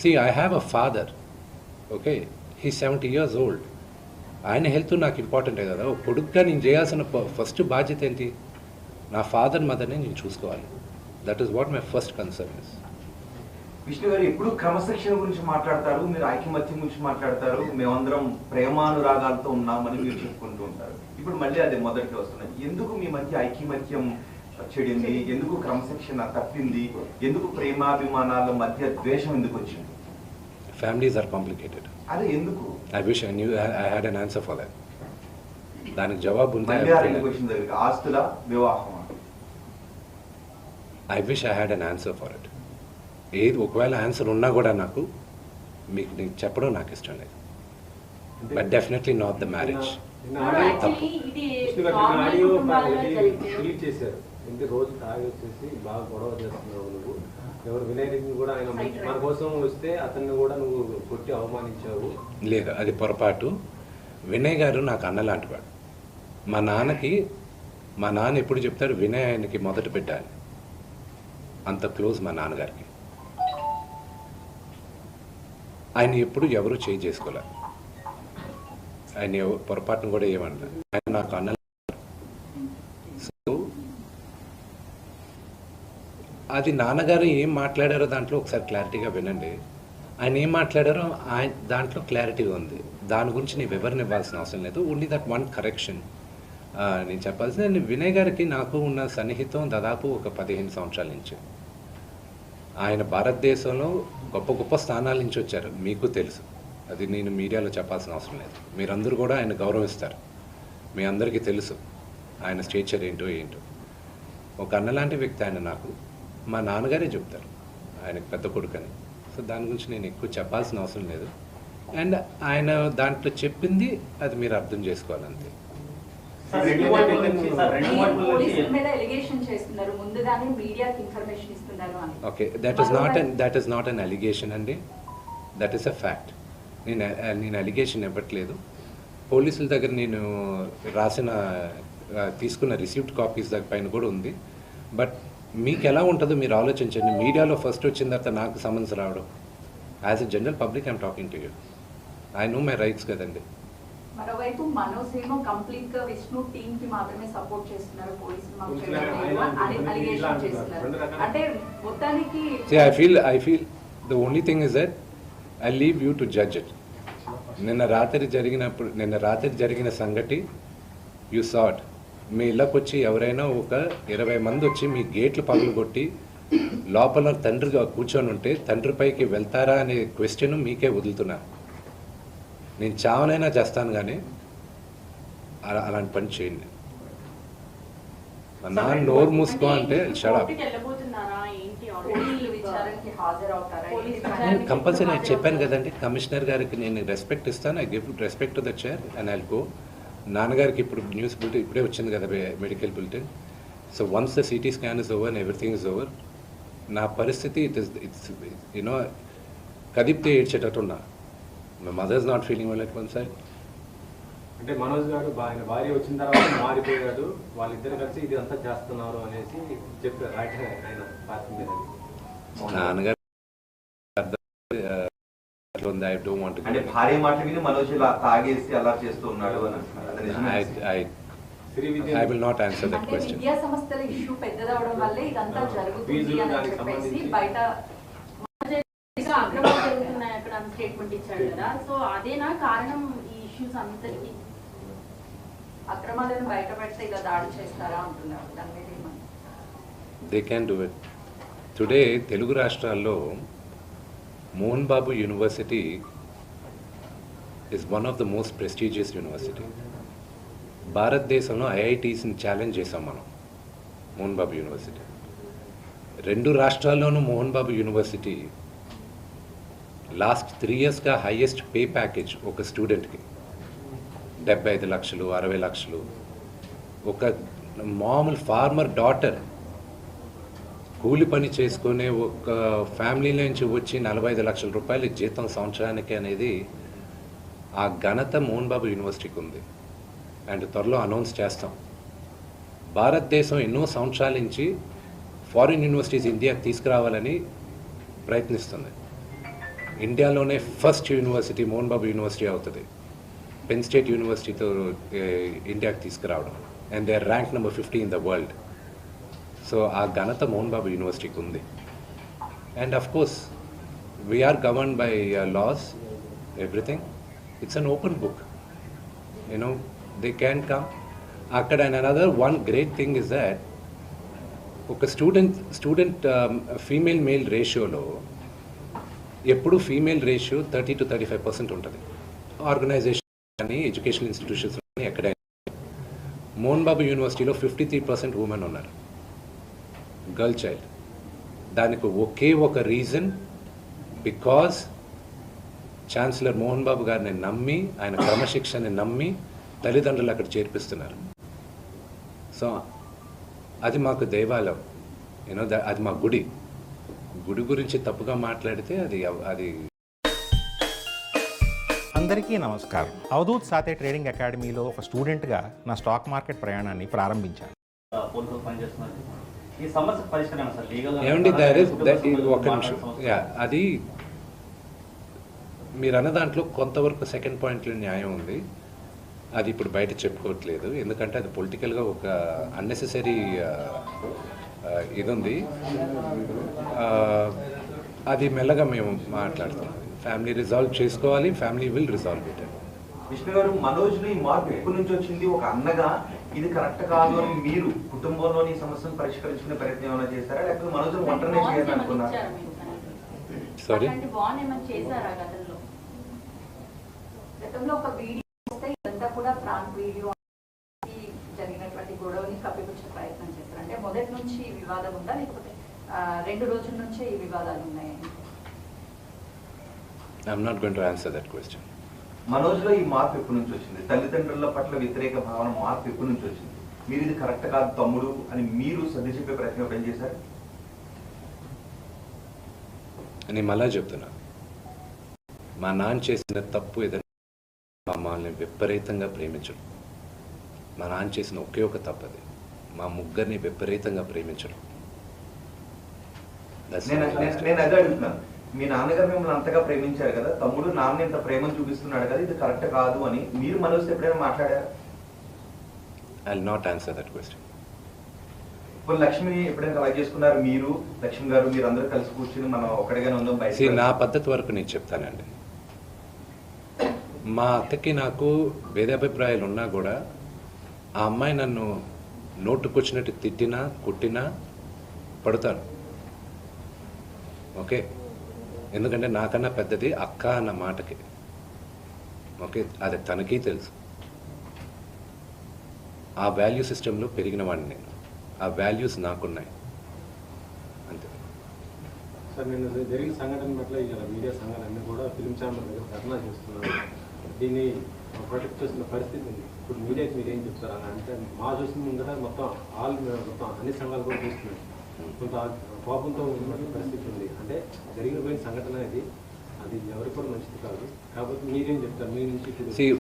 See I have a father okay he seventy years old ఆయన health నాకు ఇంపార్టెంటే కదా ఓ కొడుకుగా నేను చేయాల్సిన ఫస్ట్ బాధ్యత ఏంటి? నా ఫాదర్ మదర్ని నేను చూసుకోవాలి. That is what my first concern is Vishnu గారు ఎప్పుడు క్రమశిక్షణ గురించి మాట్లాడతారు? మీరు ఐకమత్యం గురించి మాట్లాడతారు? మేమందరం ప్రేమానురాగాలతో ఉన్నామని మీరు చెప్పుకుంటూ ఉంటారు. ఇప్పుడు మళ్ళీ అది మొదటికి వస్తున్నది ఎందుకు మీ మధ్య ఐకమత్యం చెడింది? ఎందుకు క్రమశిక్షణ తప్పింది? ఎందుకు ప్రేమాభిమానాల మధ్య ద్వేషం ఎందుకు వచ్చింది? ఫ్యామిలీస్ ఆర్ కాంప్లికేటెడ్ అదే ఎందుకు? I wish I knew I had an answer for that దానికి జవాబు వివాహం I wish I had an answer for it ఏది ఒకవేళ ఆన్సర్ ఉన్నా కూడా నాకు మీకు నీకు చెప్పడం నాకు ఇష్టం లేదు. But definitely not the marriage నిన్న అంటే రోజు తాగి వచ్చేసి బాగా గొడవ చేస్తున్నావు నువ్వు. ఎవరు వినయ్ రెడ్డిని కూడా ఆయన మన కోసం వస్తే అతన్ని కూడా నువ్వు కొట్టి అవమానించావు. లేదు అది పొరపాటు. వినయ్ గారు నాకు అన్నలాంటివాడు. మా నాన్నకి మా నాన్న ఎప్పుడు చెప్తారు వినయ్ ఆయనకి మొదట పెట్టాలి. అంత క్లోజ్ మా నాన్నగారికి. ఆయన ఎప్పుడు ఎవరు చేంజ్ చేసుకోలే. ఆయన పొరపాటును కూడా ఏమన్నారు ఆయన నాకు అన్న అది నాన్నగారు ఏం మాట్లాడారో దాంట్లో ఒకసారి క్లారిటీగా వినండి. ఆయన ఏం మాట్లాడారో ఆయన దాంట్లో క్లారిటీగా ఉంది. దాని గురించి నేను వివరణ ఇవ్వాల్సిన అవసరం లేదు. ఓన్లీ దట్ వన్ కరెక్షన్ నేను చెప్పాల్సింది నేను వినయ్ గారికి నాకు ఉన్న సన్నిహితం దాదాపు ఒక పదిహేను సంవత్సరాల నుంచి. ఆయన భారతదేశంలో గొప్ప గొప్ప స్థానాల నుంచి వచ్చారు. మీకు తెలుసు. అది నేను మీడియాలో చెప్పాల్సిన అవసరం లేదు. మీరందరూ కూడా ఆయన గౌరవిస్తారు. మీ అందరికీ తెలుసు ఆయన స్టేచర్ ఏంటో ఏంటో. ఒక అన్నలాంటి వ్యక్తి ఆయన నాకు. మా నాన్నగారే చెప్తారు. ఆయనకు పెద్ద కొడుకని. సో దాని గురించి నేను ఎక్కువ చెప్పాల్సిన అవసరం లేదు. అండ్ ఆయన దాంట్లో చెప్పింది అది మీరు అర్థం చేసుకోవాలంతే. Okay that is not an that is not an allegation అండి. దట్ ఈస్ అ ఫ్యాక్ట్ నేను నేను అలిగేషన్ ఇవ్వట్లేదు. పోలీసుల దగ్గర నేను రాసిన తీసుకున్న రిసీప్ట్ కాపీస్ దగ్గర పైన కూడా ఉంది. బట్ మీకు ఎలా ఉంటుందో మీరు ఆలోచించండి. మీడియాలో ఫస్ట్ వచ్చిన తర్వాత నాకు సమన్స్ రావడం. As a general public I'm talking to you I know my rights కదండి. మరోవైపు మనోజ్ ఏమో కంప్లీట్గా విష్ణు టీమ్కి మాత్రమే సపోర్ట్ చేస్తున్నారు. పోలీసులు అంటే మొత్తానికి I feel, I feel the only thing is that I leave you to judge it. నిన్న రాత్రి జరిగినప్పుడు నిన్న రాత్రి జరిగిన సంగతి యు సాట్ మీ ఇళ్ళకి వచ్చి ఎవరైనా ఒక ఇరవై మంది వచ్చి మీ గేట్లు పగలు కొట్టి లోపల తండ్రిగా కూర్చొని ఉంటే తండ్రి పైకి వెళ్తారా అనే క్వశ్చన్ మీకే వదులుతున్నా. నేను చావనైనా చేస్తాను కానీ అలా అలాంటి పని చేయండి నాన్న నోరు మూసుకో అంటే? విచారణ- కంపల్సరీ నేను చెప్పాను కదండి కమిషనర్ గారికి నేను రెస్పెక్ట్ ఇస్తాను. I give respect to the chair and I go నాన్నగారికి ఇప్పుడు న్యూస్ బులెటిన్ ఇప్పుడే వచ్చింది కదా medical bulletin. So once the CT scan is over everything is over నా పరిస్థితి it is it's you know కదిపితే ఏడ్చేటట్టున్నా. My mother's not feeling well at one side అంటే మనోజ్ గారు ఆయన భార్య వచ్చిన తర్వాత మారిపోయాడు వాళ్ళిద్దరు కలిసి ఇది అంతా చేస్తున్నారు అనేసి చెప్పారు. ఆయన ఆయన పార్టీ మీద. నాన్నగారు ఉంది ఐ డోంట్ వాంట్ అంటే భార్య మాట విని మనోజ్ ఇలా తాగేసి అలా చేస్తూ ఉన్నాడు అని అంటున్నారు I I will not answer that question విద్యా సంస్థల ఇష్యూ పెద్దదవడం వల్లే ఇదంతా జరుగుతుంది అని చెప్పేసి బయట ఇంకా అక్రమాలు జరుగుతున్నాయి అక్కడ అని స్టేట్మెంట్ ఇచ్చాడు కదా. సో అదేనా కారణం ఈ ఇష్యూస్ అంతటికి అక్రమాలను బయట పెడితే ఇలా దాడి చేస్తారా అంటున్నారు. దాని మీద ఏమని? They can do it today Telugu రాష్ట్రాల్లో Mohan Babu university is one of the most prestigious university భారతదేశంలో ఐఐటీస్ని ఛాలెంజ్ చేసాం మనం మోహన్ బాబు యూనివర్సిటీ రెండు రాష్ట్రాల్లోనూ Mohan Babu university last three ఇయర్స్గా హైయెస్ట్ పే ప్యాకేజ్ ఒక స్టూడెంట్కి డెబ్బై ఐదు లక్షలు అరవై లక్షలు. ఒక మామూలు ఫార్మర్ డాటర్ కూలి పని చేసుకునే ఒక ఫ్యామిలీ నుంచి వచ్చి నలభై ఐదు లక్షల రూపాయలు జీతం సంవత్సరానికి అనేది ఆ ఘనత మోహన్ బాబు యూనివర్సిటీకి ఉంది. అండ్ త్వరలో అనౌన్స్ చేస్తాం. భారతదేశం ఎన్నో సంవత్సరాల నుంచి ఫారిన్ యూనివర్సిటీస్ ఇండియాకి తీసుకురావాలని ప్రయత్నిస్తుంది. ఇండియాలోనే first university Mohan Babu university అవుతుంది. పెన్ స్టేట్ యూనివర్సిటీతో ఇండియాకి తీసుకురావడం. And they rank number fifty in the world so ఆ ఘనత మోహన్ బాబు యూనివర్సిటీకి ఉంది. And of course we're govern by laws everything it's an open book you know they can come అక్కడ and another one great thing is that ఒక student student female male రేషియోలో ఎప్పుడు female ratio thirty to thirty five percent ఉంటుంది. Organisation కానీ education institutions కానీ ఎక్కడైనా. మోహన్ బాబు యూనివర్సిటీలో fifty three percent women ఉన్నారు. గర్ల్ చైల్డ్ దానికి ఒకే ఒక reason because chancellor Mohan Babu గారిని నమ్మి ఆయన క్రమశిక్షణని నమ్మి తల్లిదండ్రులు అక్కడ చేర్పిస్తున్నారు. సో అది మాకు దేవాలయం. యూనో అది మా గుడి. గుడి గురించి తప్పుగా మాట్లాడితే అది అది అందరికీ నమస్కారం. అవధూత్ సాతే ట్రేడింగ్ అకాడమీలో ఒక స్టూడెంట్గా నా స్టాక్ మార్కెట్ ప్రయాణాన్ని ప్రారంభించాను. ఈ సమస్య పరిష్కారం సార్ లీగల్ ఏమండి దర్ ఇస్ ఒక నిమిషం. యా అది మీరు అన్న దాంట్లో కొంతవరకు సెకండ్ పాయింట్లో న్యాయం ఉంది. అది ఇప్పుడు బయట చెప్పుకోవట్లేదు. ఎందుకంటే అది పొలిటికల్గా ఒక అన్నెసెసరీ ఇది ఉంది. ఆ, అది మెల్లగా మేము మాట్లాడుతున్నాం ఫ్యామిలీ రిజాల్వ్ చేసుకోవాలి. Family will resolve it Vishnu గారు మనోజ్ ఈ మార్పు ఎప్పటి నుంచి వచ్చింది? ఒక అన్నగా ఇది కరెక్ట్ కాదు అని మీరు కుటుంబంలోని ఈ సమస్యను పరిష్కరించుకునే ప్రయత్నం ఏమైనా చేశారా? లేకపోతే మనోజ్ ఒంటరినే ఏమైనా చేశారా గతంలో? గతంలో ఒక వీడియో ఇదంతా కూడా ప్రాంక్ వీడియో ఈ జరిగినటువంటి గొడవని కప్పిపుచ్చే ప్రయత్నం చేస్తారు అంటే మొదటి నుంచి ఈ వివాదం ఉందా? లేకపోతే ఆ, రెండు రోజుల నుంచే ఈ వివాదాలు ఉన్నాయండి I'm not going to answer that question మనోజ్లో ఈ మార్పు ఎప్పటి నుంచి వచ్చింది? తల్లిదండ్రుల పట్ల వ్యతిరేక భావన మార్పు ఎప్పటి నుంచి వచ్చింది? మీరు ఇది కరెక్ట్ కాదు తమ్ముడు అని మీరు సర్ది చెప్పే ప్రయత్నం ఎప్పుడేం చేశారు? నేను మళ్ళా చెప్తున్నా. మా నాన్న చేసిన తప్పు ఏదైనా మమ్మల్ని విపరీతంగా ప్రేమించడం. మా నాన్న చేసిన ఒకే ఒక తప్పు అది. మా ముగ్గురిని విపరీతంగా ప్రేమించడం. నేను అదే అడుగుతున్నాను. మీ నాన్నగారు మిమ్మల్ని అంతగా ప్రేమించారు కదా తమ్ముడు నాన్న ఇంత ప్రేమను చూపిస్తున్నాడు కదా ఇది కరెక్ట్ కాదు అని మీరు మనోజ్ ఎప్పుడైనా మాట్లాడారు? I'll not answer that question. ఇప్పుడు లక్ష్మిని ఎప్పుడైనా అలా చేసుకున్నారు మీరు? లక్ష్మి గారు మీరు అందరూ కలిసి కూర్చుని మనం ఒక్కడిగానే ఉందాం See, నా బయట పద్ధతి వరకు నేను చెప్తానండి. మా అక్కకి నాకు భేదాభిప్రాయాలు ఉన్నా కూడా ఆ అమ్మాయి నన్ను నోటుకొచ్చినట్టు తిట్టినా కొట్టినా పడతాను ఓకే? ఎందుకంటే నాకన్నా పెద్దది అక్క అన్న మాటకి. ఓకే? అది తనకి తెలుసు. ఆ వాల్యూ సిస్టంలో పెరిగిన వాడిని నేను. ఆ వాల్యూస్ నాకున్నాయి. అంతే. సార్ నేను జరిగిన సంఘటన పట్ల ఇలా మీడియా సంఘాలన్నీ కూడా ఫిలిం ఛాంబర్ దగ్గర ధర్నా చేస్తున్నారు. దీన్ని ప్రొటెక్ట్ చేస్తున్న పరిస్థితి ఉంది. ఇప్పుడు మీడియాకి మీరు ఏం చెప్తారు? అంటే మా చూసిన ముందర మొత్తం ఆల్ మొత్తం అన్ని సంఘాలు కూడా చూస్తున్నాయి. కొంత కోపంతో ఉన్నటువంటి పరిస్థితి ఉంది. అంటే జరిగిన పోయిన సంఘటన ఇది అది ఎవరికి కూడా మంచిది కాదు. కాబట్టి మీరేం చెప్తారు? మీ నుంచి